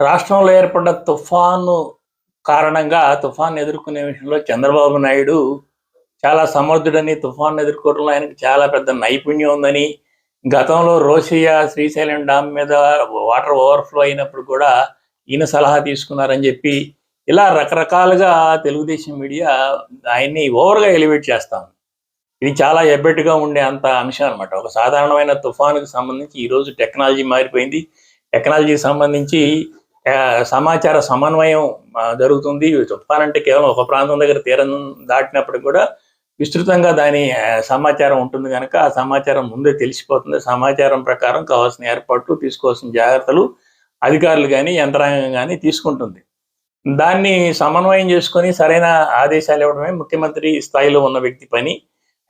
రాష్ట్రంలో ఏర్పడ్డ తుఫాను కారణంగా తుఫాన్ ఎదుర్కొనే విషయంలో చంద్రబాబు నాయుడు చాలా సమర్థుడని తుఫాన్ ఎదుర్కోవడంలో ఆయనకు చాలా పెద్ద నైపుణ్యం ఉందని గతంలో రోసియా శ్రీశైలం డామ్ మీద వాటర్ ఓవర్ఫ్లో అయినప్పుడు కూడా ఈయన సలహా తీసుకున్నారని చెప్పి ఇలా రకరకాలుగా తెలుగుదేశం మీడియా ఆయన్ని ఓవర్గా ఎలివేట్ చేస్తాం ఇది చాలా ఎబ్బెట్టుగా ఉండే అంత అంశం అనమాట ఒక సాధారణమైన తుఫానుకు సంబంధించి ఈరోజు టెక్నాలజీ మారిపోయింది. టెక్నాలజీకి సంబంధించి సమాచార సమన్వయం జరుగుతుంది. తుఫాన్ అంటే కేవలం ఒక ప్రాంతం దగ్గర తీరం దాటినప్పుడు కూడా విస్తృతంగా దాని సమాచారం ఉంటుంది కనుక ఆ సమాచారం ముందే తెలిసిపోతుంది. సమాచారం ప్రకారం కావాల్సిన ఏర్పాట్లు తీసుకోవాల్సిన జాగ్రత్తలు అధికారులు కానీ యంత్రాంగం కానీ తీసుకుంటుంది. దాన్ని సమన్వయం చేసుకొని సరైన ఆదేశాలు ఇవ్వడమే ముఖ్యమంత్రి స్థాయిలో ఉన్న వ్యక్తి పని.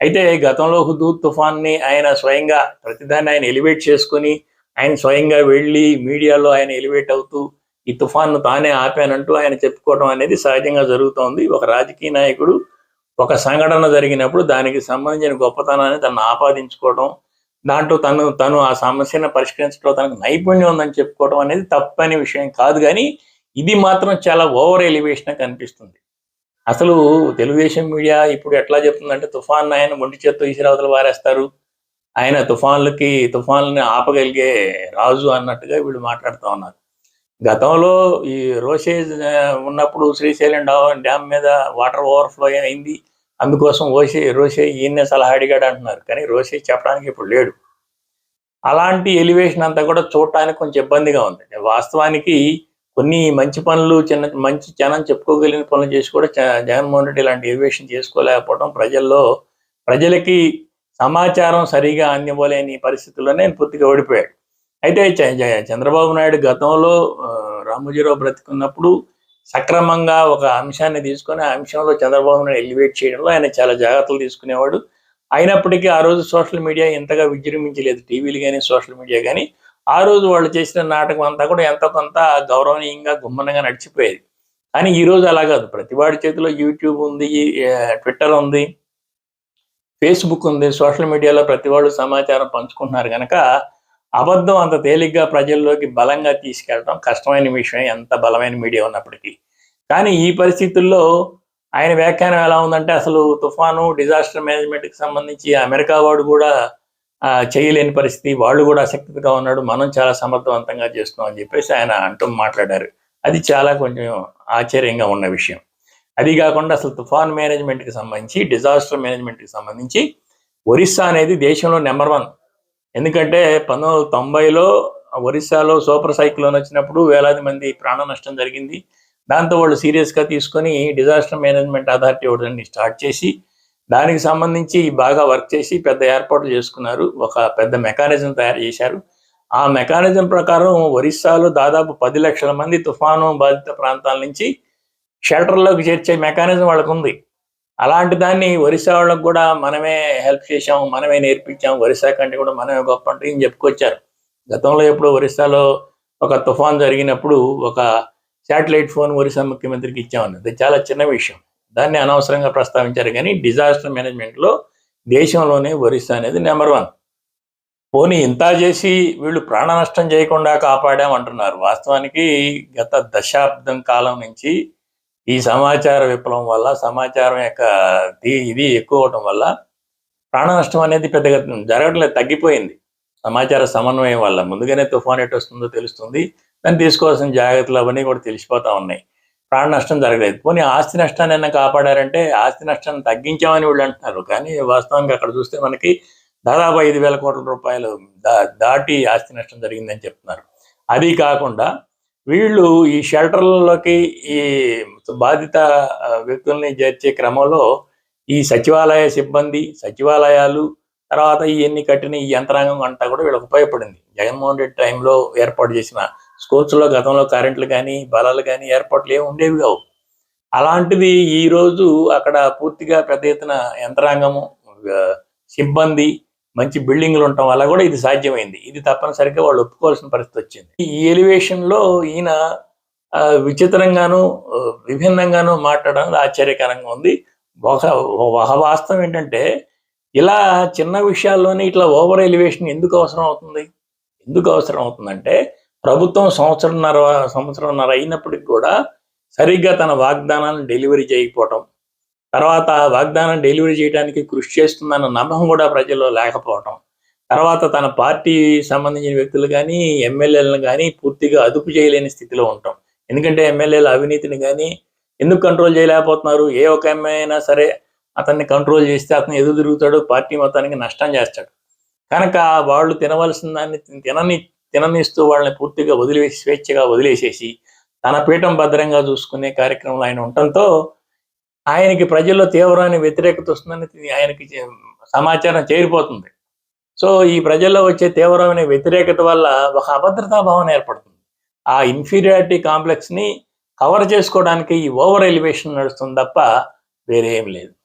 అయితే గతంలో హుదూద్ తుఫాన్ని ఆయన స్వయంగా ప్రతిదాన్ని ఆయన ఎలివేట్ చేసుకొని ఆయన స్వయంగా వెళ్ళి మీడియాలో ఆయన ఎలివేట్ అవుతూ ఈ తుఫాన్ను తానే ఆపానంటూ ఆయన చెప్పుకోవడం అనేది సహజంగా జరుగుతోంది. ఒక రాజకీయ నాయకుడు ఒక సంఘటన జరిగినప్పుడు దానికి సంబంధించిన గొప్పతనాన్ని తను ఆపాదించుకోవడం దాంట్లో తను తను ఆ సమస్యను పరిష్కరించడంలో తనకు నైపుణ్యం ఉందని చెప్పుకోవడం అనేది తప్పని విషయం కాదు కానీ ఇది మాత్రం చాలా ఓవర్ ఎలివేషన్ కనిపిస్తుంది. అసలు తెలుగుదేశం మీడియా ఇప్పుడు ఎట్లా చెప్తుందంటే తుఫాన్ ఆయన ఒంటి చేత్తో ఇసిరావతలు వారేస్తారు. ఆయన తుఫాన్లకి తుఫాన్లని ఆపగలిగే రాజు అన్నట్టుగా వీళ్ళు మాట్లాడుతూ ఉన్నారు. గతంలో ఈ రోషేజ్ ఉన్నప్పుడు శ్రీశైలం డ్యామ్ మీద వాటర్ ఓవర్ఫ్లో అయింది. అందుకోసం ఓషే రోషే ఈయన్నే సలహా అడిగాడు అంటున్నారు. కానీ రోషే చెప్పడానికి ఇప్పుడు లేడు. అలాంటి ఎలివేషన్ అంతా కూడా చూడటానికి కొంచెం ఇబ్బందిగా ఉంది. వాస్తవానికి కొన్ని మంచి పనులు చిన్న మంచి జనం చెప్పుకోగలిగిన పనులు చేసి కూడా జగన్మోహన్ రెడ్డి ఇలాంటి ఎలివేషన్ చేసుకోలేకపోవడం ప్రజల్లో ప్రజలకి సమాచారం సరిగా అందివ్వలేని పరిస్థితుల్లోనే పూర్తిగా ఓడిపోయాడు అయితే చంద్రబాబు నాయుడు గతంలో రామోజీరావు బ్రతికున్నప్పుడు సక్రమంగా ఒక అంశాన్ని తీసుకొని ఆ అంశంలో చంద్రబాబు నాయుడు ఎలివేట్ చేయడంలో ఆయన చాలా జాగ్రత్తలు తీసుకునేవాడు. అయినప్పటికీ ఆ రోజు సోషల్ మీడియా ఇంతగా విజృంభించలేదు. టీవీలు కానీ సోషల్ మీడియా కానీ ఆ రోజు వాళ్ళు చేసిన నాటకం అంతా కూడా ఎంతో కొంత గౌరవనీయంగా గుమ్మనంగా నడిచిపోయేది. కానీ ఈ రోజు అలా కాదు. ప్రతి వాడి చేతిలో యూట్యూబ్ ఉంది ట్విట్టర్ ఉంది ఫేస్బుక్ ఉంది. సోషల్ మీడియాలో ప్రతి వాళ్ళు సమాచారం పంచుకుంటున్నారు కనుక అబద్ధం అంత తేలిగ్గా ప్రజల్లోకి బలంగా తీసుకెళ్ళడం కష్టమైన విషయం ఎంత బలమైన మీడియా ఉన్నప్పటికీ. కానీ ఈ పరిస్థితుల్లో ఆయన వ్యాఖ్యానం ఎలా ఉందంటే అసలు తుఫాను డిజాస్టర్ మేనేజ్మెంట్కి సంబంధించి అమెరికా వాడు కూడా చేయలేని పరిస్థితి వాళ్ళు కూడా ఆసక్తిగా ఉన్నాడు మనం చాలా సమర్థవంతంగా చేస్తున్నాం అని చెప్పేసి ఆయన అంటూ మాట్లాడారు. అది చాలా కొంచెం ఆశ్చర్యంగా ఉన్న విషయం. అది కాకుండా అసలు తుఫాన్ మేనేజ్మెంట్కి సంబంధించి డిజాస్టర్ మేనేజ్మెంట్కి సంబంధించి ఒరిస్సా అనేది దేశంలో నెంబర్ వన్ ఎందుకంటే పంతొమ్మిది వందల తొంభైలో ఒరిస్సాలో సూపర్ సైక్లోన్ వచ్చినప్పుడు వేలాది మంది ప్రాణ నష్టం జరిగింది. దాంతో వాళ్ళు సీరియస్గా తీసుకొని డిజాస్టర్ మేనేజ్మెంట్ అథారిటీ ఒకటి స్టార్ట్ చేసి దానికి సంబంధించి బాగా వర్క్ చేసి పెద్ద ఏర్పాట్లు చేసుకున్నారు. ఒక పెద్ద మెకానిజం తయారు చేశారు. ఆ మెకానిజం ప్రకారం ఒరిస్సాలో దాదాపు పది లక్షల మంది తుఫాను బాధిత ప్రాంతాల నుంచి షెల్టర్లోకి చేర్చే మెకానిజం వాళ్ళకు ఉంది అలాంటి దాన్ని ఒరిస్సా వాళ్ళకు కూడా మనమే హెల్ప్ చేశాం మనమే నేర్పించాం. ఒరిస్సా కంటే కూడా మనమే గొప్ప అంటే ఈయన చెప్పుకొచ్చారు. గతంలో ఎప్పుడు ఒరిస్సాలో ఒక తుఫాన్ జరిగినప్పుడు ఒక శాటిలైట్ ఫోన్ ఒరిస్సా ముఖ్యమంత్రికి ఇచ్చామని. అది చాలా చిన్న విషయం. దాన్ని అనవసరంగా ప్రస్తావించారు కానీ డిజాస్టర్ మేనేజ్మెంట్లో దేశంలోనే ఒరిస్సా అనేది నెంబర్ వన్. పోనీ ఇంత చేసి వీళ్ళు ప్రాణ నష్టం చేయకుండా కాపాడామంటున్నారు. వాస్తవానికి గత దశాబ్దం కాలం నుంచి ఈ సమాచార విప్లవం వల్ల సమాచారం యొక్క ఇది ఎక్కువ అవటం వల్ల ప్రాణ నష్టం అనేది పెద్దగా జరగట్లేదు తగ్గిపోయింది. సమాచార సమన్వయం వల్ల. ముందుగానే తుఫాన్ ఎటు వస్తుందో తెలుస్తుంది. దాన్ని తీసుకోవాల్సిన జాగ్రత్తలు అవన్నీ కూడా తెలిసిపోతా ఉన్నాయి. ప్రాణ నష్టం జరగలేదు. పోనీ ఆస్తి నష్టాన్ని అయినా కాపాడారంటే ఆస్తి నష్టాన్ని తగ్గించామని వీళ్ళు అంటున్నారు. కానీ వాస్తవంగా అక్కడ చూస్తే మనకి దాదాపు ఐదు వేల కోట్ల రూపాయలు దా దాటి ఆస్తి నష్టం జరిగిందని చెప్తున్నారు. అది కాకుండా వీళ్ళు ఈ షెల్టర్లలోకి ఈ బాధిత వ్యక్తుల్ని చేర్చే క్రమంలో ఈ సచివాలయ సిబ్బంది సచివాలయాలు తర్వాత ఇవన్నీ కట్టిన ఈ యంత్రాంగం అంతా కూడా వీళ్ళకి ఉపయోగపడింది. జగన్మోహన్ రెడ్డి టైంలో ఏర్పాటు చేసిన స్కూల్స్లో గతంలో కరెంట్లు కానీ బలాలు కానీ ఏర్పాట్లు ఏమి ఉండేవి కావు. అలాంటిది ఈ రోజు అక్కడ పూర్తిగా పెద్ద ఎత్తున యంత్రాంగము సిబ్బంది మంచి బిల్డింగ్లు ఉండటం వల్ల కూడా ఇది సాధ్యమైంది. ఇది తప్పనిసరిగా వాళ్ళు ఒప్పుకోవాల్సిన పరిస్థితి వచ్చింది. ఈ ఎలివేషన్లో ఈయన విచిత్రంగాను విభిన్నంగాను మాట్లాడడం ఆశ్చర్యకరంగా ఉంది. ఒక ఒక వాస్తవం ఏంటంటే ఇలా చిన్న విషయాల్లోనే ఇట్లా ఓవర్ ఎలివేషన్ ఎందుకు అవసరం అవుతుంది? ఎందుకు అవసరం అవుతుందంటే ప్రభుత్వం సంవత్సరంన్నర సంవత్సరంన్నర అయినప్పటికి కూడా సరిగ్గా తన వాగ్దానాలను డెలివరీ చేయకపోవటం తర్వాత వాగ్దానం డెలివరీ చేయడానికి కృషి చేస్తుందన్న నమ్మకం కూడా ప్రజల్లో లేకపోవటం. తర్వాత తన పార్టీ సంబంధించిన వ్యక్తులు కానీ ఎమ్మెల్యేలను కానీ పూర్తిగా అదుపు చేయలేని స్థితిలో ఉంటాం. ఎందుకంటే ఎమ్మెల్యేల అవినీతిని కానీ ఎందుకు కంట్రోల్ చేయలేకపోతున్నారు? ఏ ఒక ఎమ్మెల్యే అయినా సరే అతన్ని కంట్రోల్ చేస్తే అతను ఎదురు తిరుగుతాడు పార్టీ మొత్తానికి నష్టం చేస్తాడు. కనుక వాళ్ళు తినవలసిన దాన్ని తినని తిననిస్తూ వాళ్ళని పూర్తిగా వదిలేసి స్వేచ్ఛగా వదిలేసేసి తన పీఠం భద్రంగా చూసుకునే కార్యక్రమంలో ఆయన ఉండటంతో ఆయనకి ప్రజల్లో తీవ్రమైన వ్యతిరేకత వస్తుందని ఆయనకి చే- సమాచారం చేరిపోతుంది. సో ఈ ప్రజల్లో వచ్చే తీవ్రమైన వ్యతిరేకత వల్ల ఒక అభద్రతా భావన ఏర్పడుతుంది. ఆ ఇన్ఫీరియారిటీ కాంప్లెక్స్ని కవర్ చేసుకోవడానికి ఈ ఓవర్ ఎలివేషన్ నడుస్తుంది తప్ప వేరేం లేదు.